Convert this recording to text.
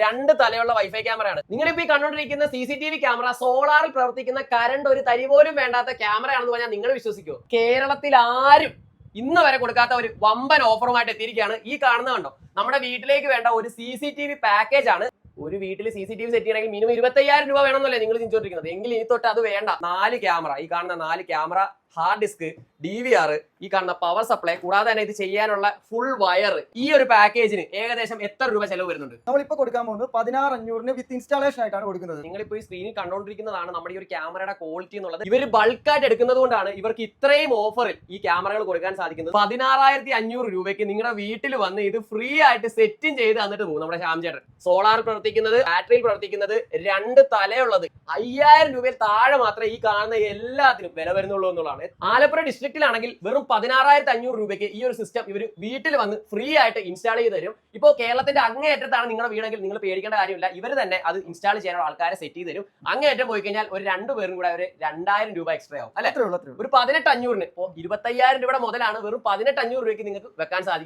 രണ്ട് തലയുള്ള വൈഫൈ ക്യാമറയാണ് നിങ്ങളിപ്പോ ഈ കണ്ടുകൊണ്ടിരിക്കുന്ന C C T V camera സോളാറിൽ പ്രവർത്തിക്കുന്ന കറണ്ട് ഒരു തരി പോലും വേണ്ടാത്ത ക്യാമറയാണെന്ന് പറഞ്ഞാൽ നിങ്ങൾ വിശ്വസിക്കുമോ കേരളത്തിൽ ആരും ഇന്ന് വരെ കൊടുക്കാത്ത ഒരു വമ്പൻ ഓഫറുമായിട്ട് എത്തിയിരിക്കുകയാണ് ഈ കാണുന്ന കണ്ടോ? നമ്മുടെ വീട്ടിലേക്ക് വേണ്ട ഒരു C C T V package ആണ്. ഒരു വീട്ടിൽ C C T V set ചെയ്യണമെങ്കിൽ മിനിമം ഇരുപത്തയ്യായിരം രൂപ വേണമെന്നല്ലേ നിങ്ങൾ ചിന്തിച്ചോണ്ടിരിക്കുന്നത്. എങ്കിൽ ഇനി തൊട്ട് അത് വേണ്ട. നാല് ക്യാമറ ഈ കാണുന്ന നാല് camera hard disk D V R ഈ കാണുന്ന പവർ സപ്ലൈ കൂടാതെ തന്നെ ഇത് ചെയ്യാനുള്ള ഫുൾ വയർ ഈ ഒരു പാക്കേജിന് ഏകദേശം എത്ര രൂപ ചെലവ് വരുന്നുണ്ട്? നമ്മളിപ്പോ കൊടുക്കാൻ പോകുന്നത് പതിനാറ് അഞ്ഞൂറിന് വിത്ത് ഇൻസ്റ്റാളേഷൻ ആയിട്ടാണ് കൊടുക്കുന്നത്. നിങ്ങളിപ്പോ ഈ സ്ക്രീനിൽ കണ്ടുകൊണ്ടിരിക്കുന്നതാണ് നമ്മുടെ ഈ ഒരു ക്യാമറയുടെ ക്വാളിറ്റി എന്നുള്ളത്. ഇവർ ബൾക്കായിട്ട് എടുക്കുന്നത് കൊണ്ടാണ് ഇവർക്ക് ഇത്രയും ഓഫറിൽ ഈ ക്യാമറകൾ കൊടുക്കാൻ സാധിക്കുന്നത്. പതിനാറായിരത്തി അഞ്ഞൂറ് രൂപയ്ക്ക് നിങ്ങളുടെ വീട്ടിൽ വന്ന് ഇത് ഫ്രീ ആയിട്ട് സെറ്റും ചെയ്ത് തന്നിട്ട് പോകും നമ്മുടെ ശ്യാം ചേട്ടൻ. സോളാർ പ്രവർത്തിക്കുന്നത് ബാറ്ററിയിൽ പ്രവർത്തിക്കുന്നത് രണ്ട് തലയുള്ളത്. അയ്യായിരം രൂപയിൽ താഴെ മാത്രമേ ഈ കാണുന്ന എല്ലാത്തിനും വില വരുന്നുള്ളൂ എന്നുള്ളതാണ്. ആലപ്പുഴ ഡിസ്ട്രിക്റ്റിലാണെങ്കിൽ വെറും പതിനാറായിരത്തി അഞ്ഞൂറ് രൂപയ്ക്ക് ഈ ഒരു സിസ്റ്റം ഇവർ വീട്ടിൽ വന്ന് ഫ്രീ ആയിട്ട് ഇൻസ്റ്റാൾ ചെയ്ത് തരും. ഇപ്പോൾ കേരളത്തിന്റെ അങ്ങേയറ്റത്താണ് നിങ്ങളുടെ വീടെങ്കിൽ നിങ്ങൾ പേടിക്കേണ്ട കാര്യമില്ല. ഇവർ തന്നെ അത് ഇൻസ്റ്റാൾ ചെയ്യാനുള്ള ആൾക്കാരെ സെറ്റ് ചെയ്ത് തരും. അങ്ങേയറ്റം പോയി കഴിഞ്ഞാൽ ഒരു രണ്ടു പേരും കൂടെ ഒരു രണ്ടായിരം രൂപ എക്സ്ട്രാ ആവും. അല്ലെ? ഒരു പതിനെട്ട് അഞ്ഞൂറിന് ഇപ്പോൾ ഇരുപത്തയ്യായിരം രൂപയുടെ മുതലാണ് വെറും പതിനെട്ട് അഞ്ഞൂറ് രൂപയ്ക്ക് നിങ്ങൾക്ക് വെക്കാൻ സാധിക്കും